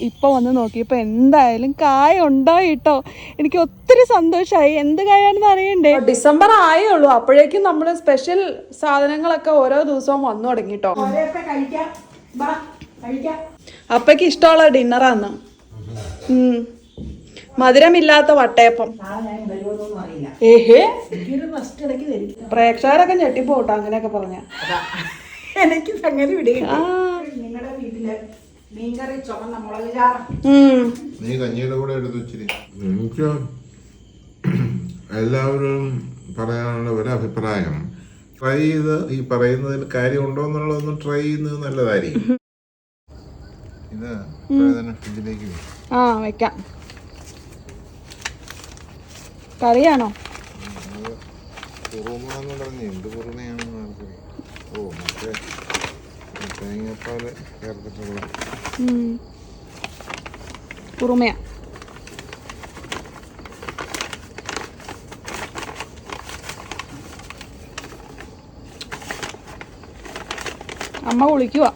ഇപ്പോൾ വന്ന് നോക്കിയപ്പോൾ എന്തായാലും കായ ഉണ്ടായി കേട്ടോ എനിക്ക് ഒത്തിരി സന്തോഷമായി എന്ത് കായാണെന്ന് അറിയണ്ടേ? ഡിസംബർ ആയേ ഉള്ളൂ അപ്പോഴേക്കും നമ്മൾ സ്പെഷ്യൽ സാധനങ്ങളൊക്കെ ഓരോ ദിവസവും വന്നു തുടങ്ങി കേട്ടോ കഴിക്കാം. അപ്പയ്ക്ക് ഇഷ്ടമുള്ള ഡിന്നറാന്ന്. മധുരമില്ലാത്ത വട്ടയപ്പം. ഏഹേ? പ്രേക്ഷകരൊക്കെ ഞെട്ടിപ്പോട്ടോ അങ്ങനെയൊക്കെ പറഞ്ഞ. അതാ. എനിക്ക് സംഗതി വിടുക നിങ്ങളുടെ വീട്ടിൽ മീൻകറി ചുമന്ന മുളക് ചാറ് നീ കഞ്ഞിയുടെ കൂടെ എടുത്ത് വെച്ചിരി. എനിക്ക് എല്ലാവരും പറയാനുള്ള ഒരു അഭിപ്രായം ട്രൈ ചെയ്ത് ഈ പറയുന്നതിൽ കാര്യമുണ്ടോ എന്നുള്ളതൊന്ന് ട്രൈ ചെയ്യുന്നത് നല്ലതായിരിക്കും. ഇത് ഫ്രിഡ്ജിലേക്ക്. ആ വെക്കാം. കറിയാണോ? അത് കുറുമ എന്ന് പറഞ്ഞ് എന്ത് കുറുമയാണെന്ന് ഓ മറ്റേ തേങ്ങാപ്പാൽ ചേർത്തിട്ടുള്ള. കുറുമയാ. അമ്മ കുളിക്കുക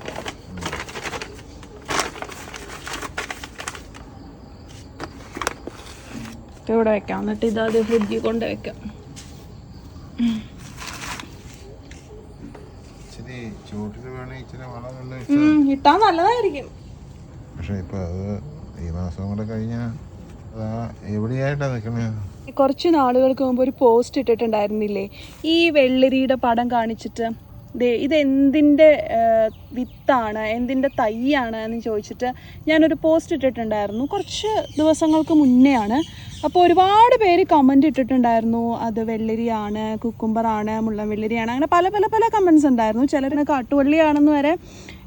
ഇവിടെ വെക്കാം. എന്നിട്ട് ഇതാദ്യം ഫ്രിഡ്ജിൽ കൊണ്ട് വെക്കാം ഇച്ചിരി ചൂട്ടിൽ വേണേ ഇച്ചിരി വളം നല്ല ഇട്ടാ നല്ലതായിരിക്കും. പക്ഷെ ഇപ്പൊ അത് ഈ മാസം കൂടെ കഴിഞ്ഞാൽ എവിടെയായിട്ടാ നിൽക്കണേ കുറച്ച് നാളുകൾക്ക് മുമ്പ് ഒരു പോസ്റ്റ് ഇട്ടിട്ടുണ്ടായിരുന്നില്ലേ? ഈ വെള്ളരിയുടെ പടം കാണിച്ചിട്ട് ഇത് എന്തിന്റെ വിത്താണ് എന്തിന്റെ തൈയാണ് എന്ന് ചോദിച്ചിട്ട് ഞാനൊരു പോസ്റ്റ് ഇട്ടിട്ടുണ്ടായിരുന്നു. കുറച്ച് ദിവസങ്ങൾക്ക് മുന്നെയാണ്. അപ്പോൾ ഒരുപാട് പേര് കമന്റ് ഇട്ടിട്ടുണ്ടായിരുന്നു. അത് വെള്ളരിയാണ് കുക്കുംബറാണ് മുള്ളൻ വെള്ളരിയാണ്. അങ്ങനെ പല പല പല കമൻസ് ഉണ്ടായിരുന്നു. ചിലർ കാട്ടുവള്ളിയാണെന്ന് വരെ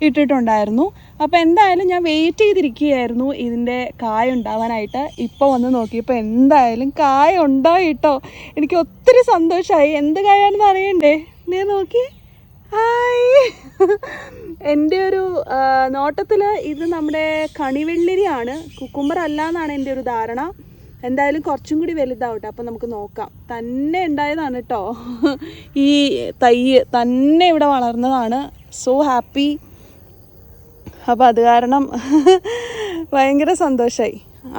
ഇട്ടിട്ടുണ്ടായിരുന്നു. അപ്പോൾ എന്തായാലും ഞാൻ വെയിറ്റ് ചെയ്തിരിക്കുകയായിരുന്നു ഇതിന്റെ കായ ഉണ്ടാവാനായിട്ട്. ഇപ്പോൾ വന്ന് നോക്കിയപ്പോൾ എന്തായാലും കായ ഉണ്ടായിട്ടോ എനിക്ക് ഒത്തിരി സന്തോഷമായി എന്ത് കായാണെന്ന് അറിയണ്ടേ? നീ നോക്കി. ഹായ്. എന്റെ ഒരു നോട്ടത്തിൽ ഇത് നമ്മുടെ കണിവെള്ളരിയാണ്. കുക്കുംബർ അല്ല എന്നാണ് എന്റെ ഒരു ധാരണ. എന്തായാലും കുറച്ചും കൂടി വലുതാവട്ടെ അപ്പം നമുക്ക് നോക്കാം. തന്നെ ഉണ്ടായതാണ് കേട്ടോ ഈ തൈ തന്നെ ഇവിടെ വളർന്നതാണ്. സോ ഹാപ്പി അപ്പോൾ അത് കാരണം ഭയങ്കര സന്തോഷമായി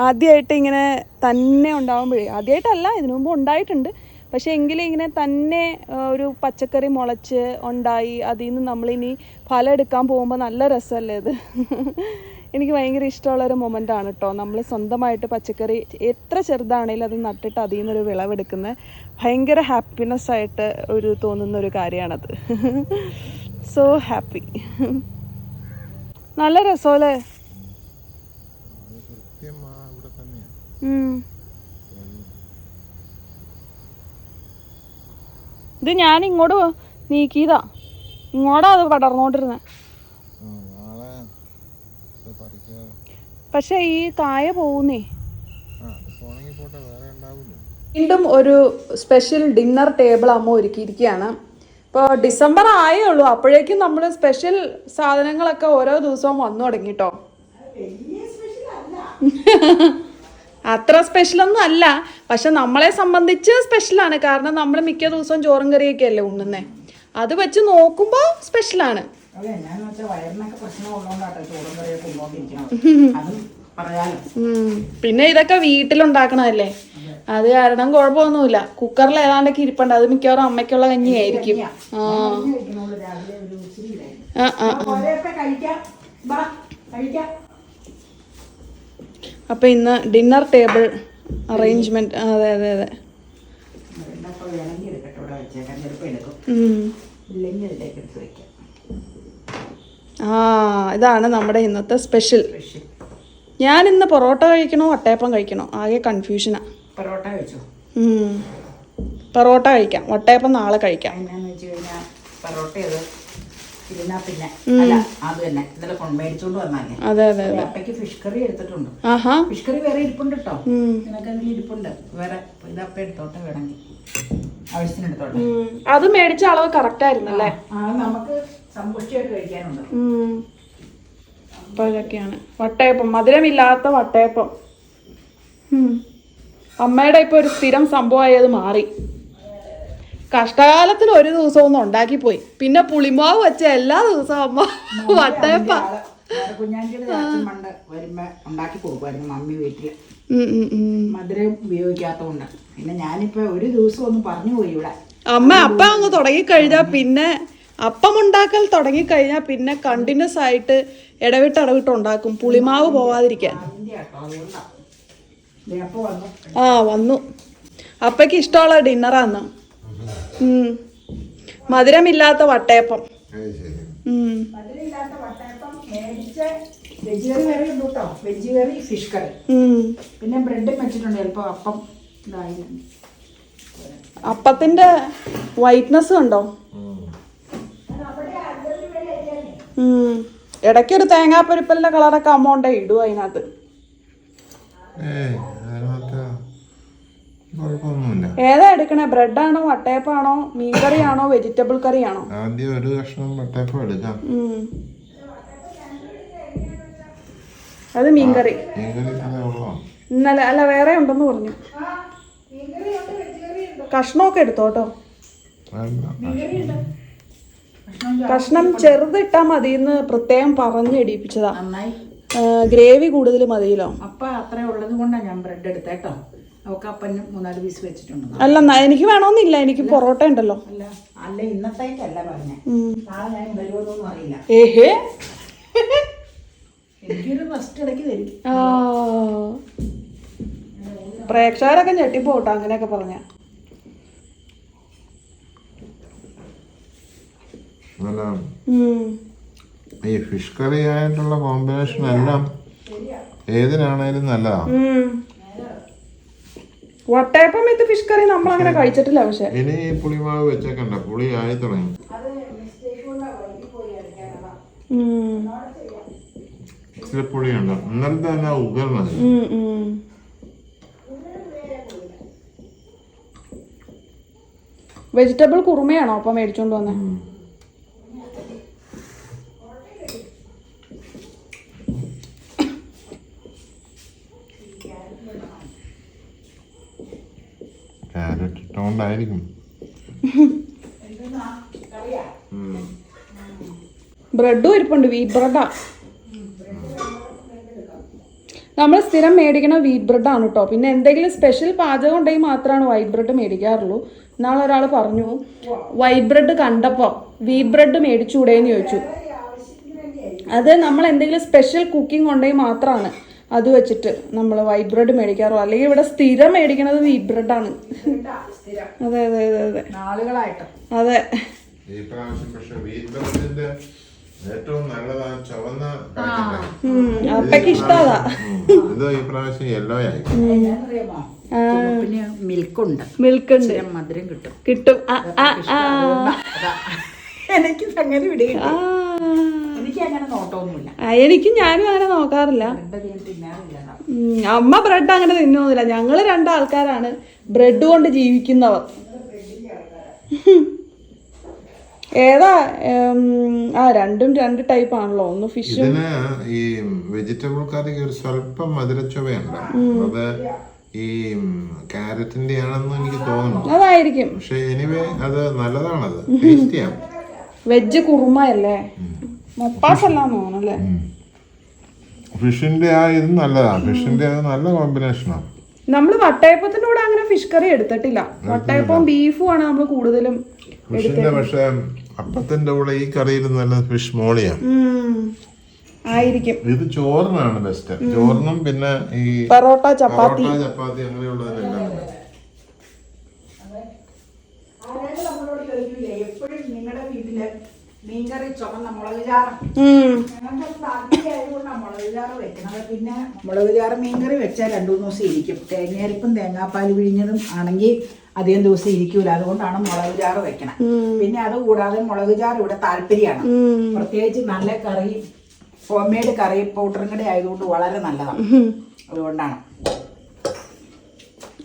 ആദ്യമായിട്ട് ഇങ്ങനെ തന്നെ ഉണ്ടാകുമ്പോഴേ ആദ്യമായിട്ടല്ല ഇതിനു മുമ്പ് ഉണ്ടായിട്ടുണ്ട്. പക്ഷേ എങ്കിലും ഇങ്ങനെ തന്നെ ഒരു പച്ചക്കറി മുളച്ച് ഉണ്ടായി അതിൽ നിന്ന് നമ്മളിനി ഫലം എടുക്കാൻ പോകുമ്പോൾ നല്ല രസമല്ലേ ഇത് എനിക്ക് ഭയങ്കര ഇഷ്ടമുള്ളൊരു മൊമെന്റ് ആണ് കേട്ടോ നമ്മൾ സ്വന്തമായിട്ട് പച്ചക്കറി എത്ര ചെറുതാണെങ്കിലും അത് നട്ടിട്ട് അതിൽ നിന്നൊരു വിളവെടുക്കുന്നത് ഭയങ്കര ഹാപ്പിനെസ് ആയിട്ട് ഒരു തോന്നുന്ന ഒരു കാര്യമാണത് സോ ഹാപ്പി നല്ല രസമല്ലേ ഉം ഇവിടെ തന്നെയാണ് ഉം. ഇത് ഞാൻ ഇങ്ങോട്ട് നീക്കിയതാ. ഇങ്ങോട്ടാ അത് പടർന്നോണ്ടിരുന്നത് ഇത് പക്ഷെ ഈ കായ പോകുന്നേ വീണ്ടും ഒരു സ്പെഷ്യൽ ഡിന്നർ ടേബിൾ അമ്മ ഒരുക്കിയിരിക്കുകയാണ്. ഇപ്പോൾ ഡിസംബർ ആയേ ഉള്ളൂ അപ്പോഴേക്കും നമ്മൾ സ്പെഷ്യൽ സാധനങ്ങളൊക്കെ ഓരോ ദിവസവും വന്നു തുടങ്ങി കേട്ടോ അത്ര സ്പെഷ്യലൊന്നും അല്ല. പക്ഷെ നമ്മളെ സംബന്ധിച്ച് സ്പെഷ്യലാണ് കാരണം നമ്മൾ മിക്ക ദിവസവും ചോറും കറിയൊക്കെ അല്ലേ ഉണ്ണുന്നേ. അത് വെച്ച് നോക്കുമ്പോൾ സ്പെഷ്യലാണ്. പിന്നെ ഇതൊക്കെ വീട്ടിലുണ്ടാക്കണതല്ലേ. അത്. കാരണം കുഴപ്പമൊന്നുമില്ല. കുക്കറിൽ ഏതാണ്ടൊക്കെ ഇരിപ്പുണ്ട്. അത് മിക്കവാറും അമ്മയ്ക്കുള്ള കഞ്ഞിയായിരിക്കും. ആ. ആ ആ ഓരോക്കെ കഴിക്കാം വാ കഴിക്കാം അപ്പൊ ഇന്ന് ഡിന്നർ ടേബിൾ അറേഞ്ച്മെന്റ് അതെ അതെ അതെ. ആ ഇതാണ് നമ്മുടെ ഇന്നത്തെ സ്പെഷ്യൽ. ഞാൻ ഇന്ന് പൊറോട്ട കഴിക്കണോ വട്ടയപ്പം കഴിക്കണോ? ആകെ കൺഫ്യൂഷനാ. പൊറോട്ട കഴിച്ചോ? പൊറോട്ട കഴിക്കാം വട്ടയപ്പം നാളെ കഴിക്കാം. എന്നാന്ന് വെച്ച് കഴിഞ്ഞാൽ പൊറോട്ട ഇരുന്നാ പിന്നെ. അല്ല അത് തന്നെ. ഇന്നലെ കൊണ്ട് മേടിച്ചോണ്ട് വന്നാലേ. അതെ അതെ അപ്പയ്ക്ക് ഫിഷ് കറി എടുത്തിട്ടുണ്ട്. ഫിഷ് കറി വേറെ ഇരിപ്പുണ്ട് കേട്ടോ ഉം. നിനക്ക് അതിൽ ഇരിപ്പുണ്ട്. വേറെ ഇതപ്പ എടുത്തോട്ടെ വേണമെങ്കിൽ അത് മേടിച്ച അളവ് കറക്റ്റ് ആയിരുന്നല്ലേ? നമുക്ക് സമ്പുഷ്ടിയായിട്ട് കഴിക്കാനുണ്ട്. ഉം. അപ്പൊ ഇതൊക്കെയാണ് വട്ടയപ്പം. മധുരമില്ലാത്ത വട്ടയപ്പം. അമ്മയുടെ ഇപ്പൊ ഒരു സ്ഥിരം സംഭവമായി അത് മാറി. കഷ്ടകാലത്തിൽ ഒരു ദിവസം ഒന്ന് ഉണ്ടാക്കി പോയി പിന്നെ പുളിമാവ് വെച്ച എല്ലാ ദിവസവും അമ്മ വട്ടയപ്പ. ഉണ്ടാക്കി കൊടുക്കുമായിരുന്നു മമ്മി വീട്ടിൽ. മധുരം ഉപയോഗിക്കാത്തതുകൊണ്ട് പിന്നെ ഞാനിപ്പോ ഒരു ദിവസം ഒന്ന് പറഞ്ഞു പോയി ഇവിടെ. അമ്മ അപ്പ അങ്ങ് കഴിഞ്ഞാ പിന്നെ അപ്പം ഉണ്ടാക്കൽ തുടങ്ങി കഴിഞ്ഞാൽ പിന്നെ കണ്ടിന്യൂസ് ആയിട്ട് ഇടവിട്ട് ഇടവിട്ട് ഉണ്ടാക്കും. പുളിമാവ് പോവാതിരിക്കാൻ. ആ വന്നു. അപ്പയ്ക്ക് ഇഷ്ടമുള്ള ഡിന്നറാന്ന്. മധുരമില്ലാത്ത വട്ടയപ്പം. അത് ശരി. മധുരമില്ലാത്ത വട്ടയപ്പം മേടിച്ച വെജ് കറി കറി ഉണ്ട് കേട്ടോ വെജ് കറി ഫിഷ് കറി പിന്നെ ബ്രെഡും വെച്ചിട്ടുണ്ട്. ചിലപ്പോൾ അപ്പം ഇതായിരുന്നു അപ്പത്തിന്റെ വൈറ്റ്നസ് ഉണ്ടോ. ഇടയ്ക്കൊരു തേങ്ങാപ്പരിപ്പലിന്റെ കളറൊക്കെ അമൗണ്ടേ ഇടും അതിനകത്ത് ഏതാ എടുക്കണേ? ബ്രെഡാണോ വട്ടയപ്പാണോ മീൻകറിയാണോ വെജിറ്റബിൾ കറിയാണോ? ആദ്യം ഒരു കഷ്ണം വട്ടയപ്പം എടുക്കാം. അത് മീൻകറി. ഇന്നലെ അല്ല വേറെ ഉണ്ടെന്ന് പറഞ്ഞു. കഷ്ണമൊക്കെ എടുത്തോട്ടോ കഷ്ണം ചെറുതിട്ടാ മതി എന്ന് പ്രത്യേകം പറഞ്ഞു ഇടിപ്പിച്ചതാ നന്നായി. ഗ്രേവി കൂടുതൽ മതിയല്ലോ. അപ്പൊ അത്രേ ഉള്ളത് കൊണ്ടാണ് ഞാൻ ബ്രെഡ് എടുത്തത് കേട്ടോ. അവൾക്ക് അപ്പന് മൂന്നാൽ പീസ് വെച്ചിട്ടുണ്ട്. അല്ല എനിക്ക് വേണമെന്നില്ല എനിക്ക് പൊറോട്ട ഉണ്ടല്ലോ. അല്ല. അല്ല ഇന്നത്തേക്കല്ല പറഞ്ഞേ. ഉം. നാളെ ഞാൻ വരുമോന്നൊന്നും അറിയില്ല. ഏഹേ? എനിക്കൊരു റെസ്റ്റ് ഇടയ്ക്ക് തരും ആ. പ്രേക്ഷകരൊക്കെ ഞെട്ടിപ്പോട്ടോ അങ്ങനെയൊക്കെ പറഞ്ഞ. ഈ ഫിഷ് കറി ആയിട്ടുള്ള കോമ്പിനേഷൻ എല്ലാം ഏതിനാണേലും നല്ലതാണ് വട്ടയപ്പം വിത്ത് ഫിഷ് കറി നമ്മൾ അങ്ങനെ കഴിച്ചിട്ടില്ല പക്ഷെ. ഇനി ഈ പുളിമാവ് വെച്ചേക്കണ്ട പുളി ആയി തുടങ്ങി. ഇച്ചിരി പുളിയുണ്ട്. ഇന്നലത്തെ തന്നെ ഉഗർണത് ഉം, ഉം. വെജിറ്റബിൾ കുറുമയാണോ അപ്പം മേടിച്ചോണ്ട് വന്നേ? ഉം. ബ്രെഡും ഇരിപ്പുണ്ട് വീറ്റ് ബ്രെഡാ നമ്മൾ സ്ഥിരം മേടിക്കണ വീറ്റ് ബ്രെഡാണ് കേട്ടോ പിന്നെ എന്തെങ്കിലും സ്പെഷ്യൽ പാചകം ഉണ്ടെങ്കിൽ മാത്രമാണ് വൈറ്റ് ബ്രെഡ് മേടിക്കാറുള്ളൂ. നാളെ ഒരാൾ പറഞ്ഞു വൈറ്റ് ബ്രെഡ് കണ്ടപ്പോൾ വീറ്റ് ബ്രെഡ് മേടിച്ചുകൂടേന്ന് ചോദിച്ചു. അത് നമ്മൾ എന്തെങ്കിലും സ്പെഷ്യൽ കുക്കിംഗ് ഉണ്ടെങ്കിൽ മാത്രമാണ് അത് വെച്ചിട്ട് നമ്മൾ വൈറ്റ് ബ്രെഡ് മേടിക്കാറോ അല്ലെങ്കിൽ ഇവിടെ സ്ഥിരം മേടിക്കണത് വീറ്റ് ബ്രെഡാണ് അതെ അതെ അതെ അതെ. അതെ. ഈ പ്രാവശ്യം പക്ഷെ വീറ്റ് ബ്രെഡിന്റെ ഏറ്റവും ചുവന്ന ഇഷ്ടമാ ഇത് ഈ പ്രാവശ്യം യെല്ലോ ആയി. മിൽക്കുണ്ട് മധുരം കിട്ടും. കിട്ടും. എനിക്ക് സംഗതി വിടുക ആ. എനിക്ക് അങ്ങനെ നോട്ടമൊന്നുമില്ല. എനിക്ക് ഞാനും അങ്ങനെ നോക്കാറില്ല. അമ്മ ബ്രെഡ് അങ്ങനെ തിന്നൊന്നുമില്ല ഞങ്ങൾ രണ്ടാൾക്കാരാണ് ബ്രെഡ് കൊണ്ട് ജീവിക്കുന്നവർ. ഏതാ ആ രണ്ടും രണ്ട് ടൈപ്പ് ആണല്ലോ. ഒന്ന് ഫിഷും ഇതിന് ഈ വെജിറ്റബിൾ കറിക്ക് ഒരു സ്വല്പം മധുരച്ചുവയുണ്ട്. അത് ഈ കാരറ്റിന്റെ ആണെന്ന് എനിക്ക് തോന്നുന്നു. അതായിരിക്കും. പക്ഷെ എനിവേ അത് നല്ലതാണത്. ടേസ്റ്റിയാണ് വെജ് കുറുമ അല്ലേ തോന്നുന്നല്ലേ ഫിഷിന്റെ ആ ഇത് നല്ലതാണ് ഫിഷിന്റെ അത് നല്ല കോമ്പിനേഷനാണ് നമ്മൾ വട്ടയപ്പത്തിന്റെ കൂടെ അങ്ങനെ ഫിഷ് കറി എടുത്തിട്ടില്ല. വട്ടയപ്പവും ബീഫും ആണ് നമ്മൾ കൂടുതലും ഫിഷിന്റെ പക്ഷെ അപ്പത്തിന്റെ കൂടെ ഈ കറിയിൽ നല്ല ഫിഷ് മോളിയാണ് ആയിരിക്കും. ഇത് ചോറിനാണ് ബെസ്റ്റ് ചോറിനും പിന്നെ ഈ പൊറോട്ട ചപ്പാത്തി. ചപ്പാത്തി അങ്ങനെയുള്ളതിനെല്ലാം എപ്പോഴും നിങ്ങളുടെ വീട്ടിൽ മീൻകറി ചുമന്ന മുളക് ചാറ് മുളക് വെക്കുന്നത് പിന്നെ മുളക് ചാറ് മീൻകറി വെച്ചാൽ രണ്ടു മൂന്ന് ദിവസം ഇരിക്കും. തേങ്ങയരപ്പും തേങ്ങാപ്പാൽ പിഴിഞ്ഞതും ആണെങ്കിൽ അധികം ദിവസം ഇരിക്കൂല. അതുകൊണ്ടാണ് മുളക് ചാറ് വെക്കണം പിന്നെ അത് കൂടാതെ മുളക് ചാറ് ഇവിടെ താല്പര്യമാണ്. പ്രത്യേകിച്ച് നല്ല കറി ഹോം മെയ്ഡ് കറി പൗഡറും കൂടെ ആയതുകൊണ്ട് വളരെ നല്ലതാണ്. അതുകൊണ്ടാണ്.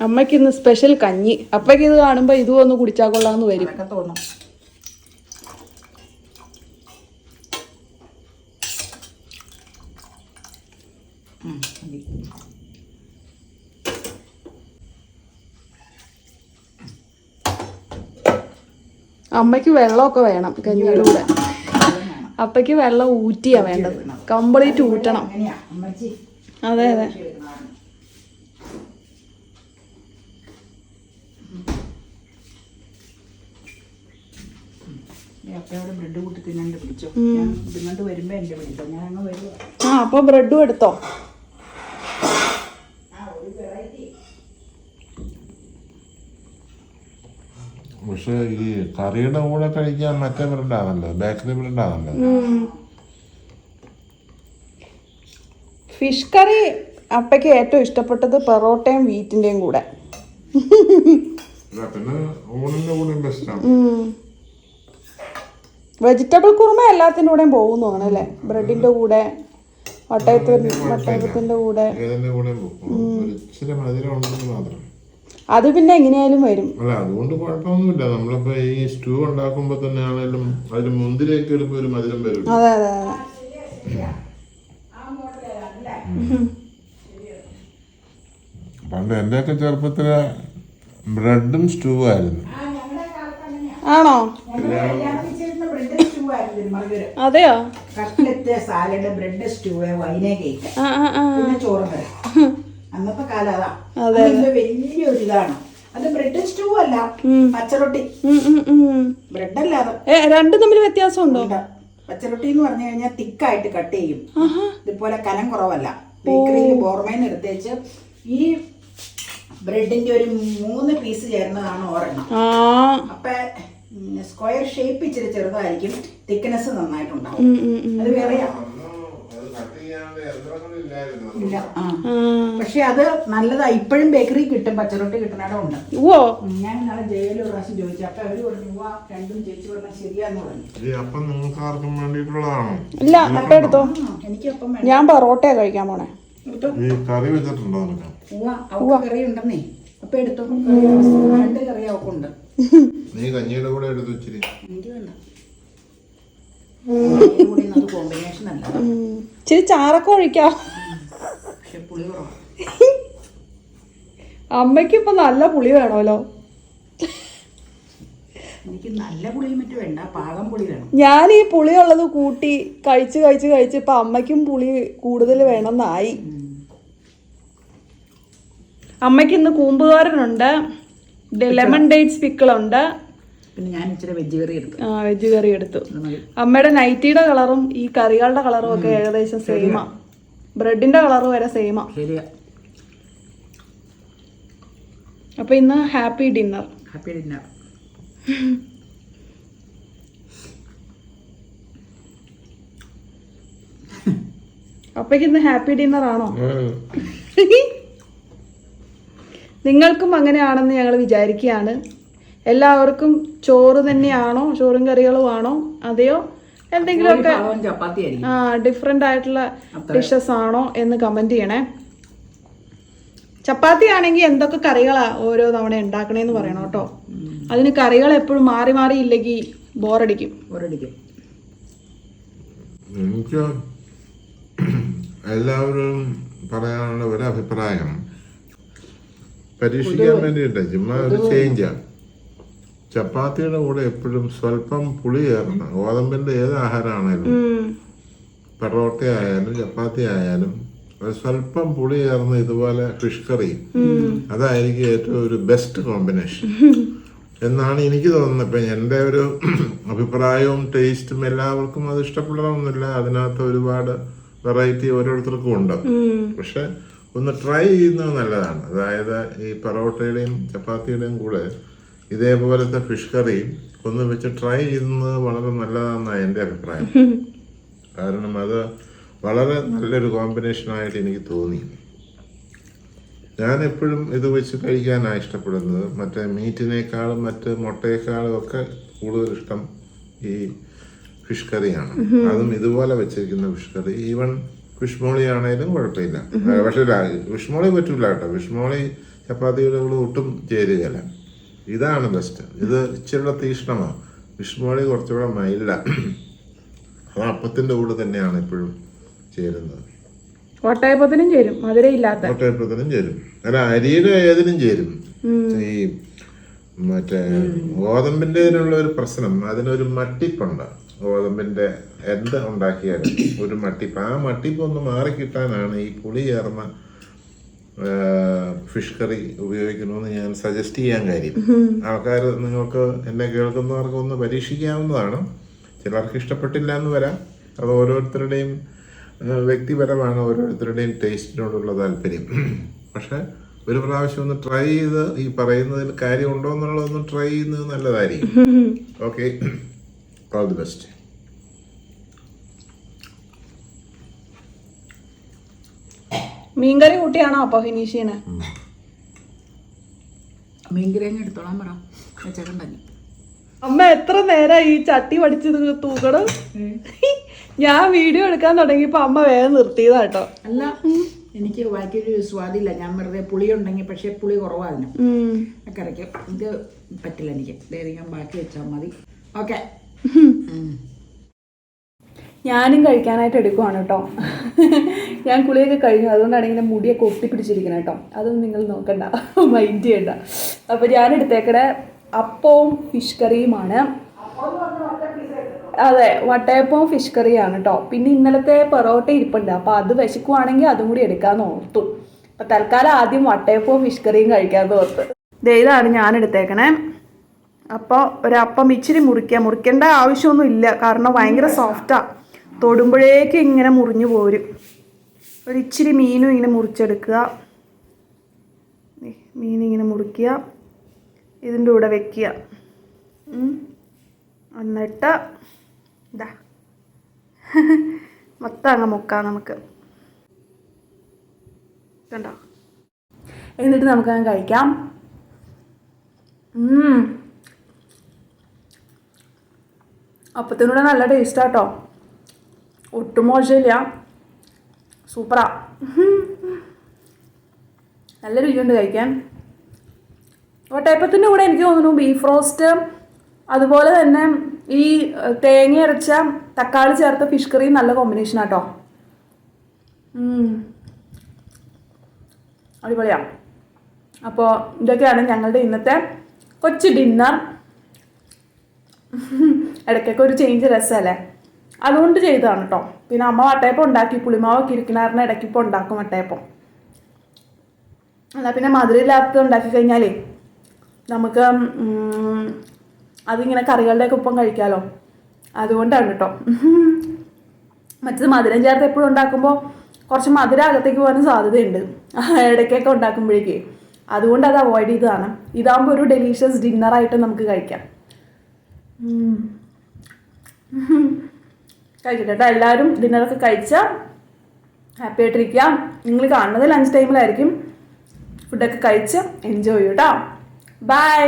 അമ്മയ്ക്ക് ഇന്ന് സ്പെഷ്യൽ കഞ്ഞി. അപ്പയ്ക്ക് ഇത് കാണുമ്പോൾ ഇതും ഒന്ന് കുടിച്ചാൽ കൊള്ളാന്ന് വരും. തോന്നും. അമ്മയ്ക്ക് വെള്ളമൊക്കെ വേണം കഞ്ഞിയുടെ കൂടെ. അപ്പയ്ക്ക് വെള്ളം ഊറ്റിയാ വേണ്ടത്. കംപ്ലീറ്റ് ഊറ്റണം. അതെ അതെ. ആ അപ്പൊ ബ്രെഡും എടുത്തോ? പക്ഷെ ഈ കറിയുടെ കൂടെ കഴിക്കാൻ മറ്റേ ബ്രെഡാണല്ലോ ബേക്കറി ബ്രെഡാണല്ലോ. ഫിഷ് കറി അപ്പയ്ക്ക് ഏറ്റവും ഇഷ്ടപ്പെട്ടത് പെറോട്ടയും വീറ്റിന്റെയും കൂടെ. കൂടെ വെജിറ്റബിൾ കുറുമ എല്ലാത്തിന്റെ കൂടെയും പോകുന്നതാണ് അല്ലേ? ബ്രെഡിന്റെ കൂടെ വട്ടയത്തിന്റെ വട്ടയപ്പത്തിന്റെ കൂടെ. അത് പിന്നെ എങ്ങനെയായാലും വരും. അല്ല അതുകൊണ്ട് കുഴപ്പമൊന്നുമില്ല. നമ്മളിപ്പോ ഈ സ്റ്റൂ ഉണ്ടാക്കുമ്പോ തന്നെ ആണെങ്കിലും അതിൽ മുന്തിരിയൊക്കെ ഇടുമ്പോ ഒരു മധുരം വരും. അതെ അതെ അതെ. പണ്ട് എന്റെയൊക്കെ ചെറുപ്പത്തിൽ ബ്രെഡും സ്റ്റൂ ആയിരുന്നു. ആണോ? അതെയോ? കട്ട്ലറ്റ് സാലഡ് ബ്രെഡ് സ്റ്റൂ വൈനേ കേക്ക് ആ ആ ആ. പിന്നെ ചോറും കറി. അന്നത്തെ കാലം അതാ. വലിയൊരു ഇതാണ് അത്. ബ്രെഡ് സ്റ്റൂ അല്ല പച്ചറൊട്ടി. ബ്രെഡ് അല്ലാതെ രണ്ടും തമ്മിൽ വ്യത്യാസമുണ്ടോ? ഉണ്ടോ. പച്ചറൊട്ടി എന്ന് പറഞ്ഞു കഴിഞ്ഞാൽ തിക്കായിട്ട് കട്ട് ചെയ്യും. ഇതുപോലെ കനം കുറവല്ല. ബേക്കറിയിൽ ബോർമേന്ന് എടുത്തേച്ച് ഈ ബ്രെഡിന്റെ ഒരു മൂന്ന് പീസ് ചേർന്നതാണ് ഒരെണ്ണം. ആ. അപ്പൊ സ്ക്വയർ ഷേപ്പ് ഇച്ചിരി ചെറുതായിരിക്കും. തിക്നെസ് നന്നായിട്ടുണ്ടാവും. അത് വേറെയാ. ഇല്ല ആ. പക്ഷെ അത് നല്ലതാ ഇപ്പോഴും ബേക്കറി കിട്ടും പച്ചറൊട്ടി കിട്ടുന്നിടം ഉണ്ട്. ഓ ഞാൻ നാളെ ജയിലിൽ ഒരു പ്രാവശ്യം ചോദിച്ചു. അപ്പൊ അവർ പറഞ്ഞു "ഉവ്വ, രണ്ടും ചേച്ചി പറഞ്ഞാൽ ശരിയാന്ന് പറഞ്ഞു. ഈ അപ്പം നിങ്ങൾക്ക് ആർക്കും വേണ്ടിയിട്ടുള്ളതാണോ? ഇല്ല അപ്പ എടുത്തോ. ആ, എനിക്കപ്പം വേണം ഞാൻ പൊറോട്ടയാ കഴിക്കാൻ പോണേ. എടുത്തോ. ഈ കറി വെച്ചിട്ടുണ്ടോ നിനക്ക്? ഉവ്വ, അവൾക്ക് കറി ഉണ്ടെന്നേ. അപ്പൊ എടുത്തോ. കറി രണ്ട് കറി അവക്കുണ്ട്. നീ കഞ്ഞിയുടെ കൂടെ എടുത്തു വെച്ചിരി. എനിക്ക് വേണ്ട. അതിന്റെ കൂടെ അത് കോമ്പിനേഷൻ അല്ല. ഉം. ഇച്ചിരി ചാറൊക്കെ ഒഴിക്കാം. പുളി അമ്മയ്ക്ക് ഇപ്പൊ നല്ല പുളി വേണമല്ലോ എനിക്ക് നല്ല പുളിയും മറ്റും വേണ്ട പാകം പുളി വേണം. ഞാൻ ഈ പുളിയുള്ളത് കൂട്ടി കഴിച്ച് കഴിച്ച് കഴിച്ച് ഇപ്പൊ അമ്മയ്ക്കും പുളി കൂടുതൽ വേണമെന്നായി. അമ്മയ്ക്ക് ഇന്ന് കൂമ്പുകാരനുണ്ട് ലെമൺ ഡേറ്റ്സ് പിക്കിളുണ്ട്. പിന്നെ ഞാൻ ഇച്ചിരി വെജ് കറി എടുത്തു. ആ വെജ് കറി എടുത്തു. അമ്മയുടെ നൈറ്റിയുടെ കളറും ഈ കറികളുടെ കളറും ഒക്കെ ഏകദേശം സെയിമാ ബ്രെഡിന്റെ കളർ വരെ സെയിമാ ശരിയാ. അപ്പൊ ഇന്ന് ഹാപ്പി ഡിന്നർ ഹാപ്പി ഡിന്നർ അപ്പയ്ക്ക് ഇന്ന് ഹാപ്പി ഡിന്നർ ആണോ? നിങ്ങൾക്കും അങ്ങനെയാണെന്ന് ഞങ്ങൾ വിചാരിക്കുകയാണ്. എല്ലാവർക്കും ചോറ് തന്നെയാണോ? ചോറും കറികളും ആണോ? അതെയോ? എന്തെങ്കിലുമൊക്കെ പാവം ചപ്പാത്തി ആയിരിക്കും. ആ ഡിഫറെന്റ് ആയിട്ടുള്ള ഡിഷസ് ആണോ എന്ന് കമന്റ് ചെയ്യണേ. ചപ്പാത്തി ആണെങ്കിൽ എന്തൊക്കെ കറികളാ ഓരോ തവണ ഉണ്ടാക്കണേന്ന് പറയണം കേട്ടോ. അതിന് കറികൾ എപ്പോഴും മാറി മാറി ഇല്ലെങ്കിൽ ബോറടിക്കും. ബോറടിക്കും. എനിക്ക് എല്ലാവരും പറയാനുള്ള ഒരു അഭിപ്രായം പരീക്ഷിക്കാൻ വേണ്ടിയിട്ട് ചുമ്മാ ഒരു ചേഞ്ചാ ചപ്പാത്തിയുടെ കൂടെ എപ്പോഴും സ്വല്പം പുളി ചേർക്കണം. ഗോതമ്പിന്റെ ഏത് ആഹാരമാണേലും. പെറോട്ട ആയാലും ചപ്പാത്തി ആയാലും ഒരു സ്വല്പം പുളി ചേർന്ന് ഇതുപോലെ ഫിഷ് കറി. അതായിരിക്കും ഏറ്റവും ഒരു ബെസ്റ്റ് കോമ്പിനേഷൻ. എന്നാണ് എനിക്ക് തോന്നുന്നത്. ഇപ്പം എന്റെ ഒരു അഭിപ്രായവും ടേസ്റ്റും എല്ലാവർക്കും അത് ഇഷ്ടപ്പെടണമെന്നില്ല. അതിനകത്ത് ഒരുപാട് വെറൈറ്റി ഓരോരുത്തർക്കും ഉണ്ട്. പക്ഷെ ഒന്ന് ട്രൈ ചെയ്യുന്നത് നല്ലതാണ്. അതായത് ഈ പെറോട്ടയുടെയും ചപ്പാത്തിയുടെയും കൂടെ ഇതേപോലത്തെ ഫിഷ് കറി ഒന്ന് വെച്ച് ട്രൈ ചെയ്യുന്നത് വളരെ നല്ലതാണെന്നാണ് എന്റെ അഭിപ്രായം. കാരണം അത് വളരെ നല്ലൊരു കോമ്പിനേഷൻ ആയിട്ട് എനിക്ക് തോന്നി. ഞാൻ എപ്പോഴും ഇത് വെച്ച് കഴിക്കാനാണ് ഇഷ്ടപ്പെടുന്നത്. മറ്റേ മീറ്റിനേക്കാളും മറ്റ് മുട്ടയേക്കാളും ഒക്കെ കൂടുതൽ ഇഷ്ടം ഈ ഫിഷ് കറിയാണ് അതും ഇതുപോലെ വെച്ചിരിക്കുന്ന fish curry even fish molee ആണേലും കുഴപ്പമില്ല. പക്ഷേ പക്ഷെ ഫിഷ് മോളി പറ്റൂല കേട്ടോ. ഫിഷ് മോളി ചപ്പാത്തിയുടെ കൂടെ ഒട്ടും ചേരുകയല്ല. ഇതാണ് ബെസ്റ്റ് ഇത് ഇച്ചിരി തീഷ്ണമാണ് മോളി കുറച്ചുകൂടെ മൈൽഡാണ് അത് അപ്പത്തിന്റെ കൂടെ തന്നെയാണ് ഇപ്പോഴും ചേരുന്നത്. കോട്ടയപ്പത്തിനും ചേരും. മധുരയില്ലാത്ത. മുട്ടയപ്പത്തിനും ചേരും. അല്ല അരിയുടെ ഏതിനും ചേരും. ഈ മറ്റേ ഗോതമ്പിന്റെ ഒരു പ്രശ്നം. അതിനൊരു മട്ടിപ്പുണ്ട്. ഗോതമ്പിന്റെ എന്ത് ഉണ്ടാക്കിയാലും ഒരു മട്ടിപ്പ്. ആ മട്ടിപ്പ് ഒന്ന് മാറിക്കിട്ടാനാണ് ഈ പുളി ചേർന്ന ഫിഷ് കറി ഉപയോഗിക്കണമെന്ന് ഞാൻ സജസ്റ്റ് ചെയ്യാൻ കാര്യം. ആൾക്കാർ നിങ്ങൾക്ക് എന്നെ കേൾക്കുന്നവർക്ക് ഒന്ന് പരീക്ഷിക്കാവുന്നതാണ്. ചിലർക്ക് ഇഷ്ടപ്പെട്ടില്ല എന്ന് വരാം. അത് ഓരോരുത്തരുടെയും വ്യക്തിപരമാണ് ഓരോരുത്തരുടെയും ടേസ്റ്റിനോടുള്ള താല്പര്യം. പക്ഷേ ഒരു പ്രാവശ്യം ഒന്ന് ട്രൈ ചെയ്ത് ഈ പറയുന്നതിൽ കാര്യമുണ്ടോ എന്നുള്ളതൊന്ന് ട്രൈ ചെയ്യുന്നത് നല്ലതായിരിക്കും. ഓക്കെ ഓൾ ദി ബെസ്റ്റ് മീൻകറി കൂട്ടിയാണോ അപ്പൊ ഫിനിഷ് ചെയ്യണേ മീൻകറി തന്നെ എടുത്തോളാൻ പറ. വെച്ചേക്കൻ അമ്മ എത്ര നേരം ഈ ചട്ടി പഠിച്ച് തൂക്കണം ഞാൻ വീഡിയോ എടുക്കാൻ തുടങ്ങിയപ്പോ അമ്മ വേഗം നിർത്തിയതാ കേട്ടോ അല്ല എനിക്ക് ബാക്കിയൊരു സ്വാദില്ല. ഞാൻ വെറുതെ പുളി ഉണ്ടെങ്കിൽ പക്ഷേ പുളി കുറവായിരുന്നു കറിക്ക്. ഇത് പറ്റില്ല എനിക്ക്. ഞാൻ ബാക്കി വെച്ചാൽ മതി. ഓക്കെ. ഞാനും കഴിക്കാനായിട്ട് എടുക്കുവാണ് കേട്ടോ. ഞാൻ കുളിയൊക്കെ കഴിഞ്ഞു. അതുകൊണ്ടാണ് ഇങ്ങനെ മുടിയൊക്കെ ഒട്ടിപ്പിടിച്ചിരിക്കുന്നത് കേട്ടോ. അതൊന്നും നിങ്ങൾ നോക്കണ്ട. മൈൻഡ് ചെയ്യണ്ട. അപ്പോൾ ഞാൻ എടുത്തേക്കടെ അപ്പവും ഫിഷ് കറിയുമാണ്. അതെ വട്ടയപ്പവും ഫിഷ് കറിയാണ് കേട്ടോ. പിന്നെ ഇന്നലത്തെ പൊറോട്ട ഇരിപ്പുണ്ട്. അപ്പോൾ അത് വിശക്കുവാണെങ്കിൽ അതും കൂടി എടുക്കാമെന്ന് ഓർത്തു. അപ്പോൾ തൽക്കാലം ആദ്യം വട്ടയപ്പവും ഫിഷ് കറിയും കഴിക്കാമെന്ന് ഓർത്ത്. ഇതാണ് ഞാൻ എടുത്തേക്കണേ. അപ്പോൾ ഒരപ്പം ഇച്ചിരി മുറിക്കുക മുറിക്കേണ്ട ആവശ്യമൊന്നും ഇല്ല. കാരണം ഭയങ്കര സോഫ്റ്റാണ് തൊടുമ്പോഴേക്കും ഇങ്ങനെ മുറിഞ്ഞു പോരും. ഒരിച്ചിരി മീനും ഇങ്ങനെ മുറിച്ചെടുക്കുക. മീൻ ഇങ്ങനെ മുറിക്കുക. ഇതിന്റെ കൂടെ വെക്കുക. എന്നിട്ട് ഇതാ മൊത്തം അങ്ങ് മുക്കാം നമുക്ക്. കണ്ടോ? എന്നിട്ട് നമുക്കങ്ങ് കഴിക്കാം. ഉം. അപ്പത്തിനൂടെ നല്ല ടേസ്റ്റാട്ടോ ഒട്ടും മോശമില്ല. സൂപ്പറാ. നല്ല രുചിയുണ്ട് കഴിക്കാൻ. വട്ടയപ്പത്തിന്റെ കൂടെ എനിക്ക് തോന്നുന്നു ബീഫ് റോസ്റ്റ് അതുപോലെ തന്നെ ഈ തേങ്ങ അരച്ച തക്കാളി ചേർത്ത ഫിഷ് കറി നല്ല കോമ്പിനേഷൻ ആട്ടോ. അടിപൊളിയാണ് അപ്പോൾ ഇതൊക്കെയാണ് ഞങ്ങളുടെ ഇന്നത്തെ കൊച്ചു ഡിന്നർ. ഇടയ്ക്കൊക്കെ ഒരു ചേഞ്ച് രസമല്ലേ? അതുകൊണ്ട് ചെയ്തതാണ് കേട്ടോ പിന്നെ അമ്മ വട്ടയപ്പം ഉണ്ടാക്കി പുളിമാവൊക്കെ ഇരിക്കണാറിന് ഇടയ്ക്ക് ഇപ്പോൾ ഉണ്ടാക്കും വട്ടയപ്പം. എന്നാൽ പിന്നെ മധുരമില്ലാത്തത് ഉണ്ടാക്കി കഴിഞ്ഞാലേ നമുക്ക് അതിങ്ങനെ കറികളുടെയൊക്കെ ഒപ്പം കഴിക്കാമല്ലോ അതുകൊണ്ടാണ് കേട്ടോ മറ്റത് മധുരം ചേർത്ത് എപ്പോഴും ഉണ്ടാക്കുമ്പോൾ കുറച്ച് മധുരം അകത്തേക്ക് പോകാനും സാധ്യതയുണ്ട്. ഇടയ്ക്കൊക്കെ ഉണ്ടാക്കുമ്പോഴേക്ക്. അതുകൊണ്ട് അത് അവോയ്ഡ് ചെയ്തതാണ്. ഇതാകുമ്പോൾ ഒരു ഡെലീഷ്യസ് ഡിന്നറായിട്ട് നമുക്ക് കഴിക്കാം. കഴിക്കട്ടെ. കേട്ടോ എല്ലാവരും ഡിന്നറൊക്കെ കഴിച്ചാൽ ഹാപ്പി ആയിട്ടിരിക്കുക. നിങ്ങൾ കാണുന്നത് ലഞ്ച് ടൈമിലായിരിക്കും ഫുഡൊക്കെ കഴിച്ച് എൻജോയ് ചെയ്യൂ കേട്ടോ ബൈ